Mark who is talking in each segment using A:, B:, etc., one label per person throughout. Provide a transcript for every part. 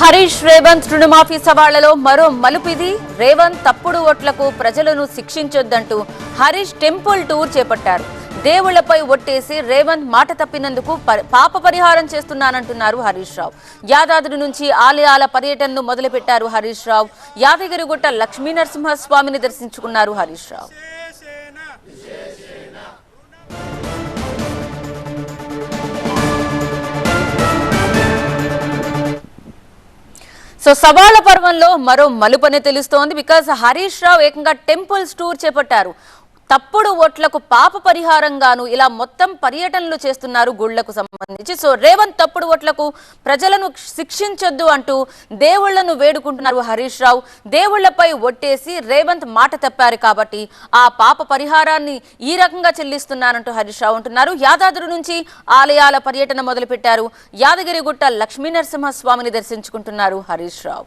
A: హరీష్ రేవంత్ రుణమాఫీ సవాళ్లలో మరో మలుపిది రేవంత్ తప్పుడు ఓట్లకు ప్రజలను శిక్షించొద్దంటూ హరీష్ టెంపుల్ టూర్ చేపట్టారు దేవుళ్లపై ఒట్టేసి రేవంత్ మాట తప్పినందుకు పాప పరిహారం చేస్తున్నానంటున్నారు హరీష్ రావు యాదాద్రి నుంచి ఆలయాల పర్యటనను మొదలుపెట్టారు హరీష్ రావు యాదగిరిగుట్ట లక్ష్మీనరసింహస్వామిని దర్శించుకున్నారు హరీష్ రావు సో సవాళ్ళ పర్వంలో మరో మలుపనే తెలుస్తోంది బికాస్ హరీష్ రావు ఏకంగా టెంపుల్స్ టూర్ చేపట్టారు తప్పుడు ఓట్లకు పాప పరిహారంగాను ఇలా మొత్తం పర్యటనలు చేస్తున్నారు గుళ్లకు సంబంధించి సో రేవంత్ తప్పుడు ఓట్లకు ప్రజలను శిక్షించొద్దు అంటూ దేవుళ్లను వేడుకుంటున్నారు హరీష్ రావు దేవుళ్లపై ఒట్టేసి రేవంత్ మాట తప్పారు కాబట్టి ఆ పాప పరిహారాన్ని ఈ రకంగా చెల్లిస్తున్నారంటూ హరీష్ రావు అంటున్నారు యాదాద్రి నుంచి ఆలయాల పర్యటన మొదలుపెట్టారు యాదగిరిగుట్ట లక్ష్మీనరసింహస్వామిని దర్శించుకుంటున్నారు హరీష్ రావు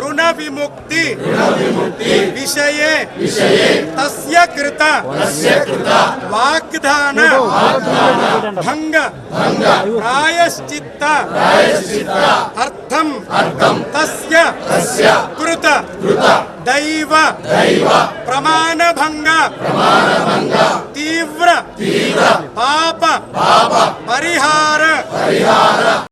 B: ಋಣ ವಿಮುಕ್ತಿ ವಿಷಯ ತಸ್ಯ ಕೃತ ವಾಗ್ದಾನ ಭಂಗ ಪ್ರಾಯಶ್ಚಿತ್ತ ಅರ್ಥಂ ತಸ್ಯ ಕೃತ ದೈವ ಪ್ರಮಾಣ ಭಂಗ ತೀವ್ರ ಪಾಪ ಪರಿಹಾರ